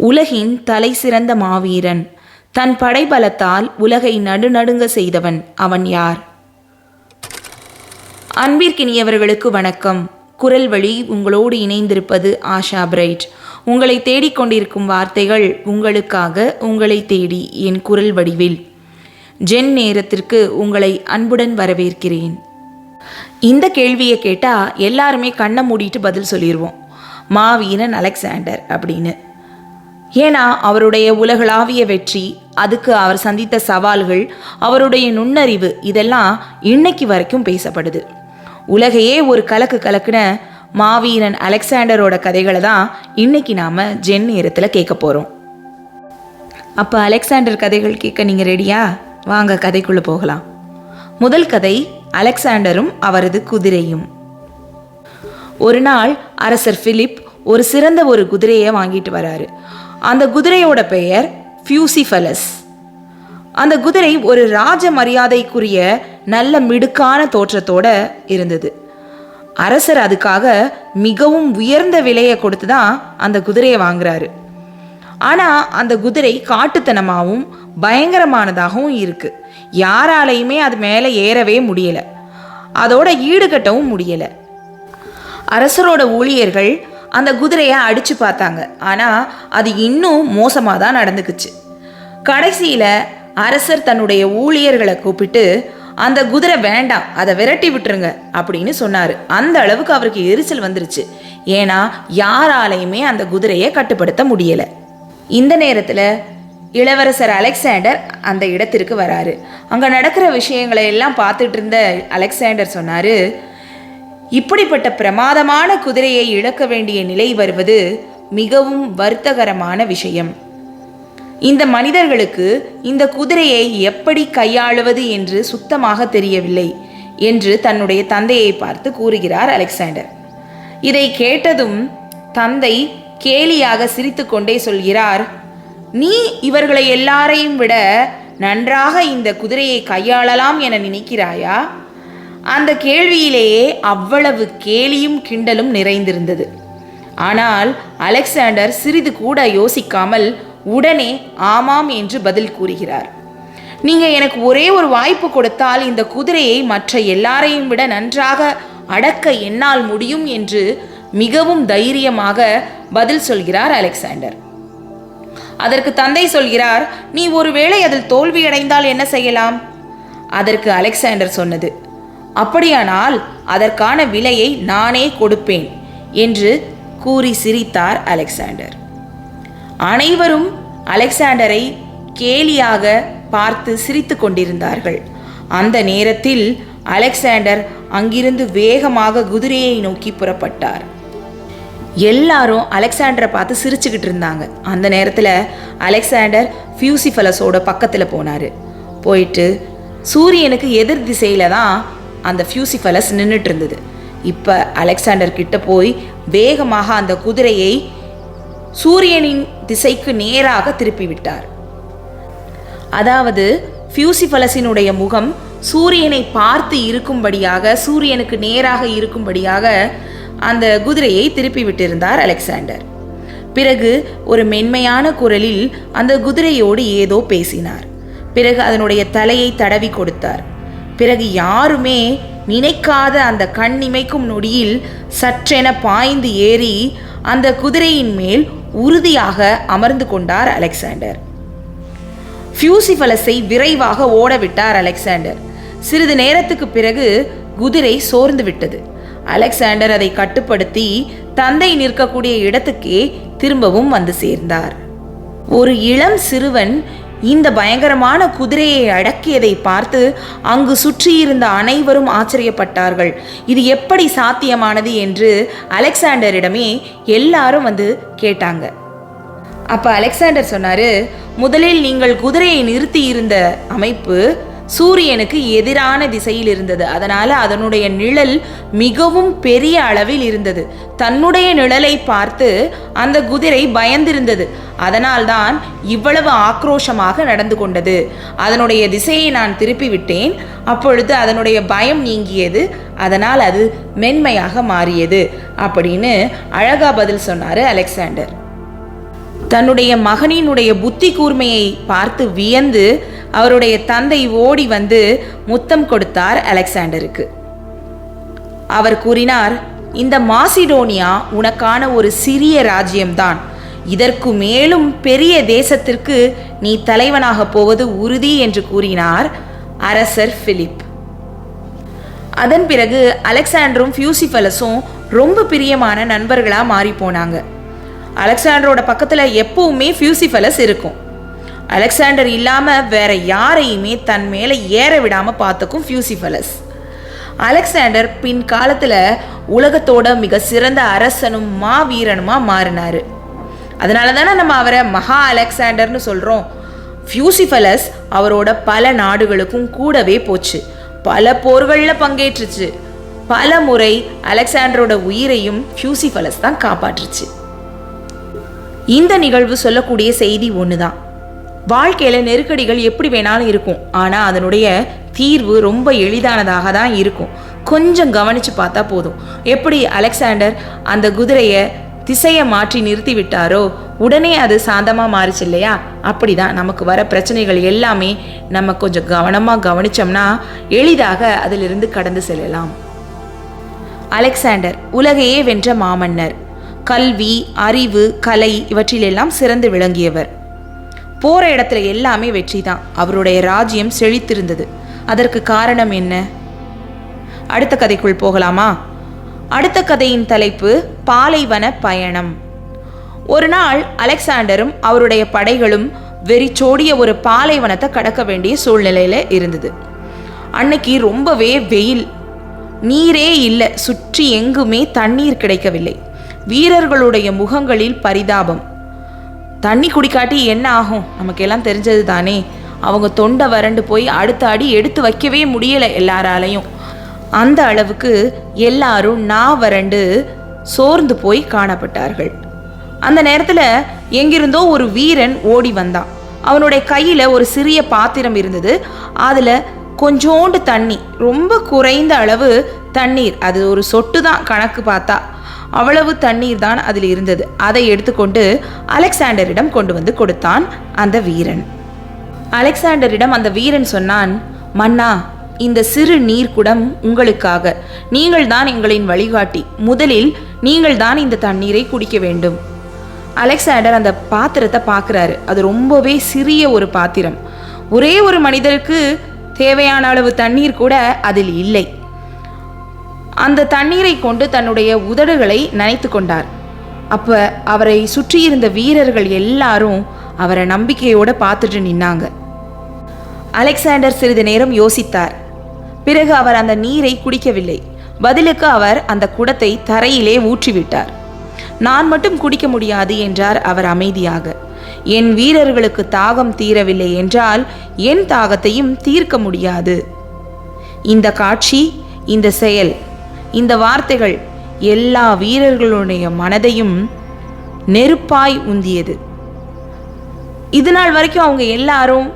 உலகின் தலை சிறந்த மாவீரன். தன் படைபலத்தால் உலகை நடுநடுங்க செய்தவன் அவன் யார்? அன்பிற்கினியவர்களுக்கு வணக்கம். குரல் வழி உங்களோடு இணைந்திருப்பது ஆஷா பிரைட். உங்களை தேடிக்கொண்டிருக்கும் வார்த்தைகள் உங்களுக்காக உங்களை தேடி என் குரல் வடிவில். ஜென் நேரத்திற்கு உங்களை அன்புடன் வரவேற்கிறேன். இந்த கேள்வியை கேட்டால் எல்லாருமே கண்ணை மூடிட்டு பதில் சொல்லிடுவோம் மாவீரன் அலெக்சாண்டர் அப்படின்னு. ஏன்னா அவருடைய உலகளாவிய வெற்றி அதுக்கு அவர் சந்தித்த சவால்கள் அவருடைய நுண்ணறிவு இதெல்லாம் இன்னைக்கு வரைக்கும் பேசப்படுது. உலகையே ஒரு கலக்கு கலக்குன மாவீரன் அலெக்சாண்டரோட கதைகளை தான் இன்னைக்கு நாம் ஜென் நேரத்தில் கேட்க போகிறோம் அப்போ அலெக்சாண்டர் கதைகள் கேட்க நீங்கள் ரெடியா? வாங்க கதைக்குள்ளே போகலாம். முதல் கதை அலெக்சாண்டரும் அவரது குதிரையும். ஒரு நாள் அரசர் ஃபிலிப் ஒரு சிறந்த ஒரு குதிரையை வாங்கிட்டு வராரு. அந்த குதிரையோட பெயர் ஃபியூசிஃபலஸ். அந்த குதிரை ஒரு ராஜ மரியாதைக்குரிய நல்ல மிடுக்கான தோற்றத்தோட இருந்தது. அரசர் அதுக்காக மிகவும் உயர்ந்த விலையை கொடுத்து தான் அந்த குதிரையை வாங்குறாரு. ஆனால் அந்த குதிரை காட்டுத்தனமாகவும் பயங்கரமானதாகவும் இருக்குது யாராலையுமே அது மேலே ஏறவே முடியலை. அதோட ஈடுகட்டவும் முடியலை. அரசரோட ஊழியர்கள் அந்த குதிரையை அடித்து பார்த்தாங்க. ஆனால் அது இன்னும் மோசமாக தான் நடந்துக்குச்சு. கடைசியில் அரசர் தன்னுடைய ஊழியர்களை கூப்பிட்டு அந்த குதிரை வேண்டாம் அதை விரட்டி விட்டுருங்க அப்படின்னு சொன்னார். அந்த அளவுக்கு அவருக்கு எரிச்சல் வந்துருச்சு. ஏன்னா யாராலையுமே அந்த குதிரையை கட்டுப்படுத்த முடியலை. இந்த நேரத்தில் இளவரசர் அலெக்சாண்டர் அந்த இடத்திற்கு வராரு. அங்கே நடக்கிற விஷயங்களை எல்லாம் பார்த்துட்டு இருந்த அலெக்சாண்டர் சொன்னார் இப்படிப்பட்ட பிரமாதமான குதிரையை இழக்க வேண்டிய நிலை வருவது மிகவும் வருத்தகரமான விஷயம். இந்த மனிதர்களுக்கு இந்த குதிரையை எப்படி கையாளுவது என்று சுத்தமாக தெரியவில்லை என்று தன்னுடைய தந்தையை பார்த்து கூறுகிறார் அலெக்சாண்டர். இதை கேட்டதும் தந்தை கேலியாக சிரித்துக்கொண்டே சொல்கிறார் நீ இவர்களை எல்லாரையும் விட நன்றாக இந்த குதிரையை கையாளலாம் என நினைக்கிறாயா? அந்த கேள்வியிலேயே அவ்வளவு கேலியும் கிண்டலும் நிறைந்திருந்தது. ஆனால் அலெக்சாண்டர் சிறிது கூட யோசிக்காமல் உடனே ஆமாம் என்று பதில் கூறுகிறார். நீங்க எனக்கு ஒரே ஒரு வாய்ப்பு கொடுத்தால் இந்த குதிரையை மற்ற எல்லாரையும் விட நன்றாக அடக்க என்னால் முடியும் என்று மிகவும் தைரியமாக பதில் சொல்கிறார் அலெக்சாண்டர். அதற்கு தந்தை சொல்கிறார் நீ ஒருவேளை அதில் தோல்வியடைந்தால் என்ன செய்யலாம்? அதற்கு அலெக்சாண்டர் சொன்னது அப்படியானால் அதற்கான விலையை நானே கொடுப்பேன் என்று கூறி சிரித்தார் அலெக்சாண்டர். அனைவரும் அலெக்சாண்டரை கேலியாக பார்த்து சிரித்து கொண்டிருந்தார்கள். அந்த நேரத்தில் அலெக்சாண்டர் அங்கிருந்து வேகமாக குதிரையை நோக்கி புறப்பட்டார். எல்லாரும் அலெக்சாண்டரை பார்த்து சிரிச்சுக்கிட்டு இருந்தாங்க. அந்த நேரத்தில் அலெக்சாண்டர் ஃபியூசிஃபலஸோட பக்கத்தில் போனார். போயிட்டு சூரியனுக்கு எதிர் திசையில் தான் அந்த ஃபியூசிஃபலஸ் நின்றுட்டு இருந்தது இப்போ அலெக்சாண்டர் கிட்ட போய் வேகமாக அந்த குதிரையை சூரியனின் திசைக்கு நேராக திருப்பி விட்டார். அதாவது ஃபியூசிஃபலஸினுடைய முகம் சூரியனை பார்த்து இருக்கும்படியாக சூரியனுக்கு நேராக இருக்கும்படியாக அந்த குதிரையை திருப்பி விட்டிருந்தார் அலெக்சாண்டர் பிறகு ஒரு மென்மையான குரலில் அந்த குதிரையோடு ஏதோ பேசினார். பிறகு அதனுடைய தலையை தடவி கொடுத்தார். பிறகு யாருமே நினைக்காத அந்த கண் இமைக்கும் நொடியில் சற்றென பாய்ந்து ஏறி அந்த குதிரையின் மேல் உறுதியாக அமர்ந்து கொண்டார் அலெக்சாண்டர். ஃபியூசிஃபலஸை விரைவாக ஓடவிட்டார் அலெக்சாண்டர். சிறிது நேரத்துக்கு பிறகு குதிரை சோர்ந்து விட்டது. அலெக்சாண்டர் அதை கட்டுப்படுத்தி தந்தை நிற்கக்கூடிய இடத்துக்கே திரும்பவும் வந்து சேர்ந்தார். ஒரு இளம் சிறுவன் இந்த பயங்கரமான குதிரையை அடக்கியதை பார்த்து அங்கு சுற்றியிருந்த அனைவரும் ஆச்சரியப்பட்டார்கள். இது எப்படி சாத்தியமானது என்று அலெக்சாண்டரிடமே எல்லாரும் வந்து கேட்டாங்க. அப்போ அலெக்சாண்டர் சொன்னார் முதலில் நீங்கள் குதிரையை நிறுத்தி இருந்த அமைப்பு சூரியனுக்கு எதிரான திசையில் இருந்தது. அதனால் அதனுடைய நிழல் மிகவும் பெரிய அளவில் இருந்தது. தன்னுடைய நிழலை பார்த்து அந்த குதிரை பயந்திருந்தது. அதனால்தான் இவ்வளவு ஆக்ரோஷமாக நடந்து கொண்டது. அதனுடைய திசையை நான் திருப்பி விட்டேன் அப்பொழுது அதனுடைய பயம் நீங்கியது. அதனால் அது மென்மையாக மாறியது அப்படின்னு அழகா பதில் சொன்னார் அலெக்சாண்டர். தன்னுடைய மகனினுடைய புத்தி கூர்மையை பார்த்து வியந்து அவருடைய தந்தை ஓடி வந்து முத்தம் கொடுத்தார் அலெக்சாண்டருக்கு. அவர் கூறினார் இந்த மாசிடோனியா உனக்கான ஒரு சிறிய ராஜ்யம்தான். இதற்கு மேலும் பெரிய தேசத்திற்கு நீ தலைவனாக போவது உறுதி என்று கூறினார் அரசர் பிலிப். அதன் பிறகு அலெக்சாண்டரும் ஃபியூசிஃபலஸும் ரொம்ப பிரியமான நண்பர்களாக மாறி போனாங்க. அலெக்சாண்டரோட பக்கத்தில் எப்பவுமே ஃபியூசிஃபலஸ் இருக்கும். அலெக்சாண்டர் இல்லாமல் வேற யாரையுமே தன் மேலே ஏற விடாமல் பார்த்துக்கும் ஃபியூசிஃபலஸ். அலெக்சாண்டர் பின் காலத்தில் உலகத்தோட மிக சிறந்த அரசனும் மாவீரனுமா மாறினார். அதனால தானே நம்ம அவரை மகா அலெக்சாண்டர்னு சொல்கிறோம் ஃபியூசிஃபலஸ் அவரோட பல நாடுகளுக்கும் கூடவே போச்சு. பல போர்களில் பங்கேற்றுச்சு. பல முறை அலெக்சாண்டரோட உயிரையும் ஃபியூசிஃபலஸ் தான் காப்பாற்றுச்சு. இந்த நிகழ்வு சொல்லக்கூடிய செய்தி ஒன்று தான் வாழ்க்கையில் நெருக்கடிகள் எப்படி வேணாலும் இருக்கும். ஆனால் அதனுடைய தீர்வு ரொம்ப எளிதானதாக தான் இருக்கும். கொஞ்சம் கவனித்து பார்த்தா போதும். எப்படி அலெக்சாண்டர் அந்த குதிரையை திசையை மாற்றி நிறுத்தி விட்டாரோ உடனே அது சாந்தமாக மாறிச்சு இல்லையா? அப்படி தான் நமக்கு வர பிரச்சனைகள் எல்லாமே நம்ம கொஞ்சம் கவனமாக கவனிச்சோம்னா எளிதாக அதிலிருந்து கடந்து செல்லலாம். அலெக்சாண்டர் உலகையே வென்ற மாமன்னர். கல்வி அறிவு கலை இவற்றிலெல்லாம் சிறந்து விளங்கியவர். போற இடத்துல எல்லாமே வெற்றி தான் அவருடைய ராஜ்யம் செழித்திருந்தது. அதற்கு காரணம் என்ன? அடுத்த கதைக்குள் போகலாமா? அடுத்த கதையின் தலைப்பு பாலைவன பயணம். ஒரு நாள் அலெக்சாண்டரும் அவருடைய படைகளும் வெறிச்சோடிய ஒரு பாலைவனத்தை கடக்க வேண்டிய சூழ்நிலையில இருந்தது. அன்னைக்கு ரொம்பவே வெயில். நீரே இல்லை சுற்றி எங்குமே தண்ணீர் கிடைக்கவில்லை. வீரர்களுடைய முகங்களில் பரிதாபம். தண்ணி குடிக்காட்டி என்ன ஆகும்? நமக்கெல்லாம் தெரிஞ்சது தானே அவங்க தொண்டை வறண்டு போய் அடுத்த அடி எடுத்து வைக்கவே முடியலை எல்லாராலையும். அந்த அளவுக்கு எல்லாரும் நா வறண்டு சோர்ந்து போய் காணப்பட்டார்கள். அந்த நேரத்தில் எங்கிருந்தோ ஒரு வீரன் ஓடி வந்தான். அவனுடைய கையில் ஒரு சிறிய பாத்திரம் இருந்தது. அதில் கொஞ்சோண்டு தண்ணி ரொம்ப குறைந்த அளவு தண்ணீர். அது ஒரு சொட்டு தான் கணக்கு பார்த்தா. அவ்வளவு தண்ணீர் தான் அதில் இருந்தது. அதை எடுத்துக்கொண்டு அலெக்சாண்டரிடம் கொண்டு வந்து கொடுத்தான் அந்த வீரன். அலெக்சாண்டரிடம் அந்த வீரன் சொன்னான் மன்னா இந்த சிறு நீர்க்குடம் உங்களுக்காக. நீங்கள் தான் எங்களின் வழிகாட்டி. முதலில் நீங்கள் தான் இந்த தண்ணீரை குடிக்க வேண்டும். அலெக்சாண்டர் அந்த பாத்திரத்தை பார்க்குறாரு. அது ரொம்பவே சிறிய ஒரு பாத்திரம். ஒரே ஒரு மனிதருக்கு தேவையான அளவு தண்ணீர் கூட அதில் இல்லை. அந்த தண்ணீரை கொண்டு தன்னுடைய உதடுகளை நனைத்து கொண்டார். அப்ப அவரை சுற்றியிருந்த வீரர்கள் எல்லாரும் அவரை நம்பிக்கையோட பார்த்துட்டு நின்னாங்க. அலெக்சாண்டர் சிறிது நேரம் யோசித்தார். பிறகு அவர் அந்த நீரை குடிக்கவில்லை. பதிலுக்கு அவர் அந்த குடத்தை தரையிலே ஊற்றிவிட்டார். நான் மட்டும் குடிக்க முடியாது என்றார் அவர் அமைதியாக. என் வீரர்களுக்கு தாகம் தீரவில்லை என்றால் என் தாகத்தையும் தீர்க்க முடியாது. இந்த காட்சி இந்த செயல் இந்த வார்த்தைகள் எல்லா வீரர்களுடைய மனதையும் நெருப்பாய் உந்தியது. இது நாள் வரைக்கும் அவங்க எல்லாரும்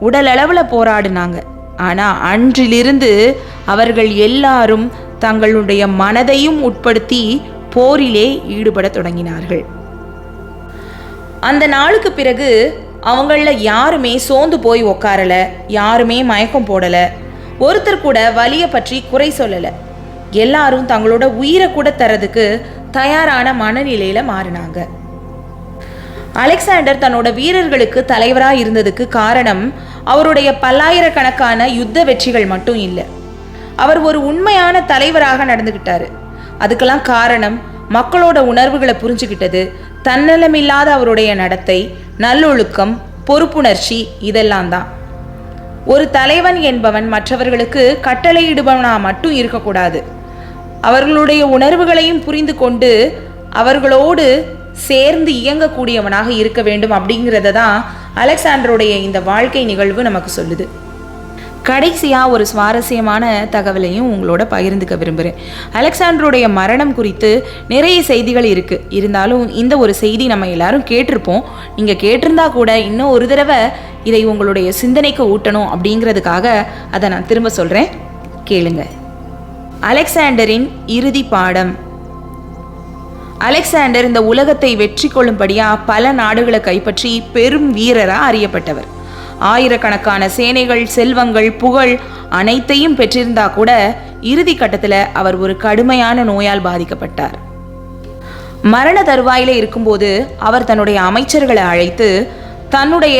உடல் அளவில் போராடினாங்க. ஆனால் அன்றிலிருந்து அவர்கள் எல்லாரும் தங்களுடைய மனதையும் உட்படுத்தி போரிலே ஈடுபட தொடங்கினார்கள். அந்த நாளுக்கு பிறகு அவங்களில் யாருமே சோர்ந்து போய் உக்காரல யாருமே மயக்கம் போடலை. ஒருத்தர் கூட வலியை பற்றி குறை சொல்லலை. எல்லாரும் தங்களோட உயிரை கூட தரதுக்கு தயாரான மனநிலையில மாறினாங்க. அலெக்சாண்டர் தன்னோட வீரர்களுக்கு தலைவராக இருந்ததுக்கு காரணம் அவருடைய பல்லாயிரக்கணக்கான யுத்த வெற்றிகள் மட்டும் இல்லை. அவர் ஒரு உண்மையான தலைவராக நடந்துக்கிட்டாரு அதுக்கெல்லாம் காரணம் மக்களோட உணர்வுகளை புரிஞ்சுக்கிட்டது தன்னலமில்லாத அவருடைய நடத்தை நல்லொழுக்கம் பொறுப்புணர்ச்சி இதெல்லாம் தான். ஒரு தலைவன் என்பவன் மற்றவர்களுக்கு கட்டளையிடுபவனா மட்டும் இருக்கக்கூடாது. அவர்களுடைய உணர்வுகளையும் புரிந்து கொண்டு அவர்களோடு சேர்ந்து இயங்கக்கூடியவனாக இருக்க வேண்டும் அப்படிங்கிறத தான் அலெக்சாண்டருடைய இந்த வாழ்க்கை நிகழ்வு நமக்கு சொல்லுது. கடைசியாக ஒரு சுவாரஸ்யமான தகவலையும் உங்களோட பகிர்ந்துக்க விரும்புகிறேன் அலெக்சாண்டருடைய மரணம் குறித்து நிறைய செய்திகள் இருக்குது இருந்தாலும் இந்த ஒரு செய்தி நம்ம எல்லாரும் கேட்டிருப்போம். நீங்கள் கேட்டிருந்தா கூட இன்னும் ஒரு தடவை இதை உங்களுடைய சிந்தனைக்கு ஊட்டணும் அப்படிங்கிறதுக்காக அதை நான் திரும்ப சொல்கிறேன் கேளுங்கள் அலெக்சாண்டரின் இறுதி பாடம். அலெக்சாண்டர் இந்த உலகத்தை வெற்றி கொள்ளும்படியா பல நாடுகளை கைப்பற்றி பெரும் வீரரா அறியப்பட்டவர். ஆயிரக்கணக்கான சேனைகள் செல்வங்கள் புகழ் அனைத்தையும் பெற்றிருந்தா கூட இறுதி கட்டத்தில் அவர் ஒரு கடுமையான நோயால் பாதிக்கப்பட்டார். மரண தருவாயில இருக்கும்போது அவர் தன்னுடைய அமைச்சர்களை அழைத்து தன்னுடைய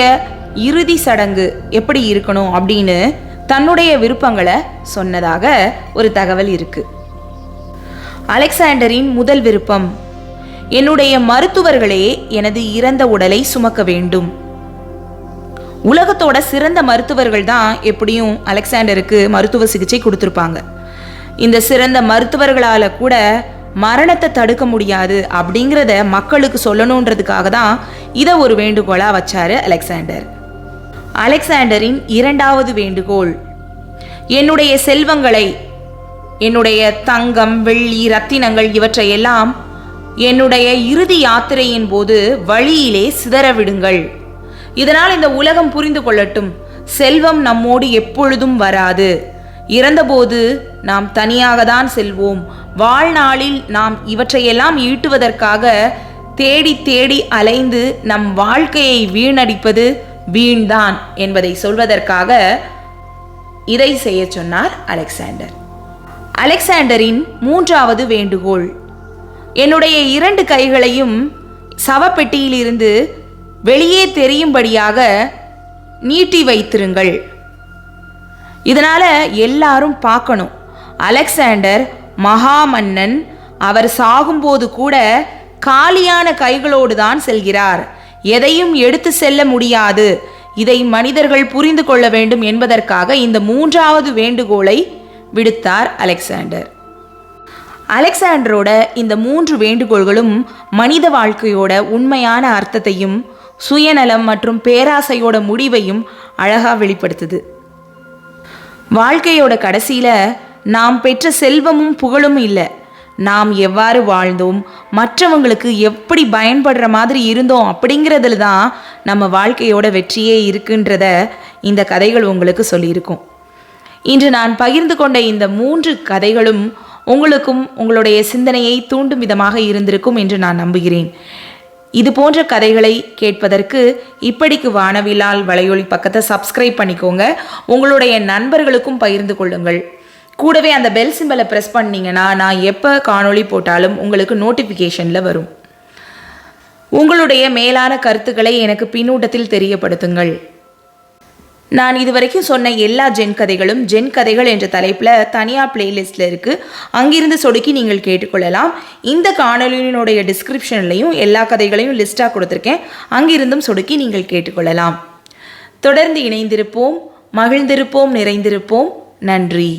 இறுதி சடங்கு எப்படி இருக்கணும்? அப்படின்னு தன்னுடைய விருப்பங்களை சொன்னதாக ஒரு தகவல் இருக்கு. அலெக்சாண்டரின் முதல் விருப்பம் என்னுடைய மருத்துவர்களே எனது இறந்த உடலை சுமக்க வேண்டும். உலகத்தோட சிறந்த மருத்துவர்கள் தான் எப்படியும் அலெக்சாண்டருக்கு மருத்துவ சிகிச்சை கொடுத்துருப்பாங்க. இந்த சிறந்த மருத்துவர்களால் கூட மரணத்தை தடுக்க முடியாது அப்படிங்கிறத மக்களுக்கு சொல்லணுன்றதுக்காக தான் இதை ஒரு வேண்டுகோளாக வச்சாரு அலெக்சாண்டர். அலெக்சாண்டரின் இரண்டாவது வேண்டுகோள். என்னுடைய செல்வங்களை என்னுடைய தங்கம் வெள்ளி ரத்தினங்கள் இவற்றையெல்லாம் என்னுடைய இறுதி யாத்திரையின் போது வழியிலே சிதறவிடுங்கள். இதனால் இந்த உலகம் புரிந்து கொள்ளட்டும். செல்வம் நம்மோடு எப்பொழுதும் வராது. இறந்தபோது நாம் தனியாக தான் செல்வோம். வாழ்நாளில் நாம் இவற்றையெல்லாம் ஈட்டுவதற்காக தேடி தேடி அலைந்து நம் வாழ்க்கையை வீணடிப்பது வீண்தான் என்பதை சொல்வதற்காக இதை செய்ய சொன்னார் அலெக்சாண்டர். அலெக்சாண்டரின் மூன்றாவது வேண்டுகோள் என்னுடைய இரண்டு கைகளையும் சவப்பெட்டியிலிருந்து வெளியே தெரியும்படியாக நீட்டி வைத்திருங்கள். இதனால எல்லாரும் பார்க்கணும். அலெக்சாண்டர் மகாமன்னன் அவர் சாகும்போது கூட காலியான கைகளோடு தான் செல்கிறார். எதையும் எடுத்து செல்ல முடியாது. இதை மனிதர்கள் புரிந்து கொள்ள வேண்டும் என்பதற்காக இந்த மூன்றாவது வேண்டுகோளை விடுத்தார் அலெக்சாண்டர். அலெக்சாண்டரோட இந்த மூன்று வேண்டுகோள்களும் மனித வாழ்க்கையோட உண்மையான அர்த்தத்தையும் சுயநலம் மற்றும் பேராசையோட முடிவையும் அழகா வெளிப்படுத்துது. வாழ்க்கையோட கடைசியில நாம் பெற்ற செல்வமும் புகழும் இல்லை. நாம் எவ்வாறு வாழ்ந்தோம்? மற்றவங்களுக்கு எப்படி பயன்படுற மாதிரி இருந்தோம்? அப்படிங்கிறதுல தான் நம்ம வாழ்க்கையோட வெற்றியே இருக்குன்றத இந்த கதைகள் உங்களுக்கு சொல்லியிருக்கும். இன்று நான் பகிர்ந்து கொண்ட இந்த மூன்று கதைகளும் உங்களுக்கும் உங்களுடைய சிந்தனையை தூண்டும் விதமாக இருந்திருக்கும் என்று நான் நம்புகிறேன். இது போன்ற கதைகளை கேட்பதற்கு இப்படிக்கு வானவிலால் வலையொலி பக்கத்தை சப்ஸ்கிரைப் பண்ணிக்கோங்க. உங்களுடைய நண்பர்களுக்கும் பகிர்ந்து கொள்ளுங்கள். கூடவே அந்த பெல் சிம்பலை ப்ரெஸ் பண்ணிங்கன்னா நான் எப்போ காணொளி போட்டாலும் உங்களுக்கு நோட்டிஃபிகேஷனில் வரும். உங்களுடைய மேலான கருத்துக்களை எனக்கு பின்னூட்டத்தில் தெரியப்படுத்துங்கள். நான் இதுவரைக்கும் சொன்ன எல்லா ஜென் கதைகளும் ஜென் கதைகள் என்ற தலைப்பில் தனியாக பிளேலிஸ்ட்டில் இருக்குது அங்கிருந்து சொடுக்கி நீங்கள் கேட்டுக்கொள்ளலாம். இந்த காணொலியினுடைய டிஸ்கிரிப்ஷன்லையும் எல்லா கதைகளையும் லிஸ்ட்டாக கொடுத்துருக்கேன். அங்கிருந்தும் சொடுக்கி நீங்கள் கேட்டுக்கொள்ளலாம். தொடர்ந்து இணைந்திருப்போம் மகிழ்ந்திருப்போம் நிறைந்திருப்போம். நன்றி.